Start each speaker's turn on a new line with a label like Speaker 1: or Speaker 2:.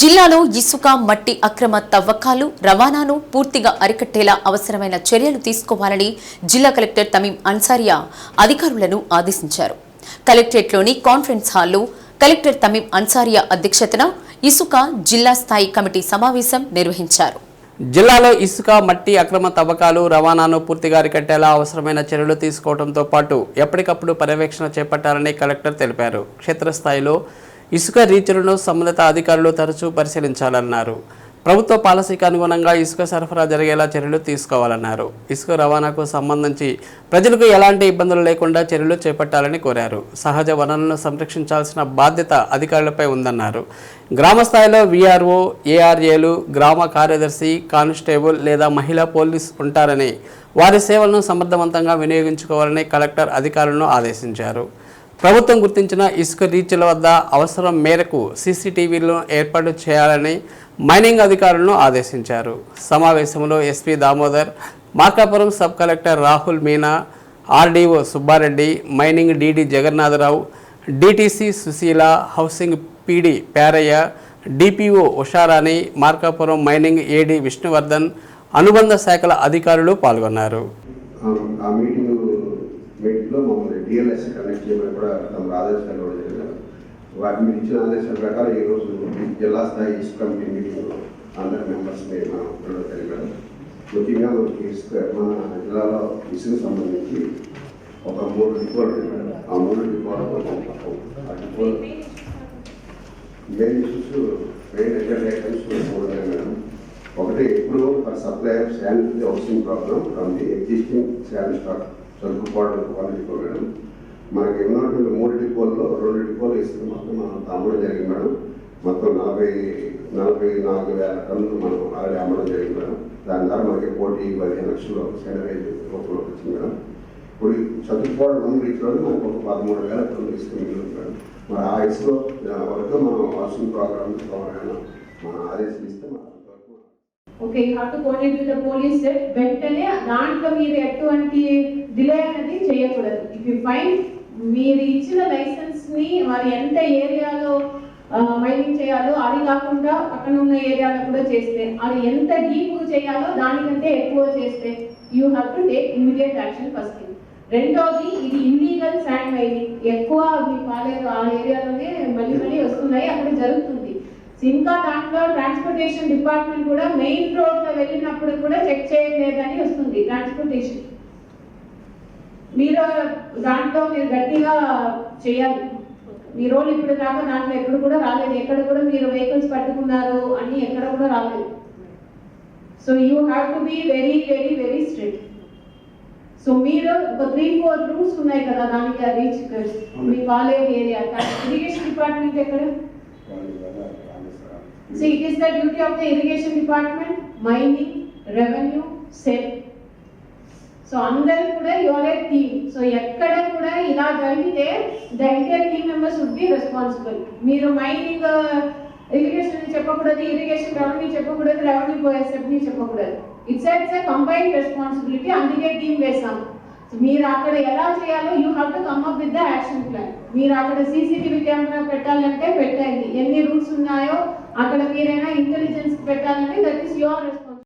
Speaker 1: జిల్లాలో ఇసుక మట్టి అక్రమ తవ్వకాలు రవాణాను పూర్తిగా అరికట్టేలా అవసరమైన చర్యలు తీసుకోవాలని జిల్లా కలెక్టర్ తమీం అన్సారియా అధికారులను ఆదేశించారు. కలెక్టరేట్లోని కాన్ఫరెన్స్ హాల్లో కలెక్టర్ తమీం అన్సారియా అధ్యక్షతన ఇసుక జిల్లా స్థాయి కమిటీ సమావేశం నిర్వహించారు.
Speaker 2: జిల్లాలో ఇసుక మట్టి అక్రమ తవ్వకాలు రవాణాను పూర్తిగా అరికట్టేలా అవసరమైన చర్యలు తీసుకోవడంతో పాటు ఎప్పటికప్పుడు పర్యవేక్షణ చేపట్టాలని కలెక్టర్ తెలిపారు. క్షేత్రస్థాయిలో ఇసుక రీచులను సంబంధిత అధికారులు తరచూ పరిశీలించాలన్నారు. ప్రభుత్వ పాలసీకి అనుగుణంగా ఇసుక సరఫరా జరిగేలా చర్యలు తీసుకోవాలన్నారు. ఇసుక రవాణాకు సంబంధించి ప్రజలకు ఎలాంటి ఇబ్బందులు లేకుండా చర్యలు చేపట్టాలని కోరారు. సహజ వనరులను సంరక్షించాల్సిన బాధ్యత అధికారులపై ఉందన్నారు. గ్రామ స్థాయిలో వీఆర్ఓ ఏఆర్ఏలు గ్రామ కార్యదర్శి కానిస్టేబుల్ లేదా మహిళా పోలీస్ ఉంటారని వారి సేవలను సమర్థవంతంగా వినియోగించుకోవాలని కలెక్టర్ అధికారులను ఆదేశించారు. ప్రభుత్వం గుర్తించిన ఇసుక రీచ్ల వద్ద అవసరం మేరకు సీసీటీవీలను ఏర్పాటు చేయాలని మైనింగ్ అధికారులను ఆదేశించారు. సమావేశంలో SP Damodar Markapuram sub collector Rahul Meena RDO Subbareddy mining DD Jagannatharao DTC Sushila housing PD Perayya DPO Usharani Markapuram mining AD Vishnuvardhan అనుబంధ శాఖల అధికారులు పాల్గొన్నారు.
Speaker 3: ఆ- మీటింగ్ మీటింగ్లో మమ్మల్ని డిఎల్ఎస్ కనెక్ట్ చేయమని కూడా తమ ఆదేశాలు ఇవ్వడం జరిగింది వాటి మీరు ఇచ్చిన ఆదేశాల ప్రకారం ఈరోజు జిల్లా స్థాయి ఇసుక కమిటీ మీటింగ్ అందరి మెంబర్స్ని మనం పిలవడం జరిగారు ముఖ్యంగా మనకి ఇసుక మన జిల్లాలో ఇసుక సంబంధించి ఒక మూడు డిపోలు ఉన్నాయి మేడం. ఆ మూడు డిపోలు ఆ డిపోలు main issues main agenda items మూడు ఉన్నాయి మేడం ఒకటి ఇప్పుడు for supply of sanitary housing problem from the existing sanitary stock సరుకుపోవడం one madam మనకి ఉన్నటువంటి మూడు డిపోల్లో రెండు డిపోలు ఇస్తే మొత్తం మనం అమ్మడం జరిగింది మేడం. మొత్తం నలభై నలభై నాలుగు వేల టన్నులు మనం ఆల్రెడీ అమ్మడం జరిగింది మేడం. దాని ద్వారా మనకి కోటి పదిహేను లక్షలు శానిటైజ్ రూపంలో వచ్చింది మేడం. ఇప్పుడు చదువుకోవడం రెండు రీతిలో మనకు ఒక పదమూడు వేల టన్నులు ఇస్తుంది మేడం. మరి ఆ ఇసులో వరకు మనం హౌసింగ్ ప్రోగ్రామ్ మనం ఆదేశిస్తే మనం
Speaker 4: okay you have to coordinate with the police that వెంటనే దాంట్లో మీరు ఎటువంటి డిలే అనేది చేయకూడదు. ఇఫ్ యూ ఫైండ్ మీరు ఇచ్చిన లైసెన్స్ని వారు ఎంత ఏరియాలో మైనింగ్ చేయాలో అది కాకుండా పక్కన ఉన్న ఏరియాలో కూడా చేస్తే అది ఎంత డీప్ చేయాలో దానికంటే ఎక్కువ చేస్తే you have to take immediate action first thing రెండోది ఇది ఇల్లీగల్ శాండ్ మైనింగ్ ఎక్కువ మీ పాలేరు ఆ ఏరియాలోనే మళ్ళీ మళ్ళీ వస్తున్నాయి అక్కడ జరుగుతుంది. ఇంకా దాంట్లో ట్రాన్స్పోర్టేషన్ డిపార్ట్మెంట్ కూడా మెయిన్ రోడ్లో వెళ్ళినప్పుడు కూడా చెక్ చేయలేదని వస్తుంది ట్రాన్స్పోర్టేషన్ మీరు దాంట్లో మీరు గట్టిగా చేయాలి. మీ రోల్ ఇప్పుడు కాక దాంట్లో ఎక్కడ కూడా రాలేదు. ఎక్కడ కూడా మీరు వెహికల్స్ పట్టుకున్నారు అని ఎక్కడ కూడా రాలేదు. So you have to be very very very strict so మీరు ఒక త్రీ ఫోర్ రూమ్స్ ఉన్నాయి కదా దానికి రీచ్ మీ కాలేజ్ ఏరియా ఇరిగేషన్ డిపార్ట్మెంట్ ఎక్కడ? So it is the duty of the irrigation department, mining, revenue, sale. So అందరూ కూడా your A team so ఎక్కడ కూడా ఇలా జరిగితే the entire team members would be responsible మీరు మైనింగ్ uh, ఇరిగేషన్ చెప్పకూడదు irrigation revenue చెప్పకూడదు రెవెన్యూ ఎస్ఎఫ్ని చెప్పకూడదు. It's it's a combined responsibility అందుకే టీం వేసాం మీరు అక్కడ ఎలా చేయాలో you have to come up with the action plan మీరు అక్కడ సీసీటీవీ కెమెరా పెట్టాలంటే పెట్టండి. ఎన్ని రూల్స్ ఉన్నాయో అక్కడ మీరైనా ఇంటెలిజెన్స్ పెట్టాలంటే దట్ ఈస్ యువర్ రెస్పాన్స్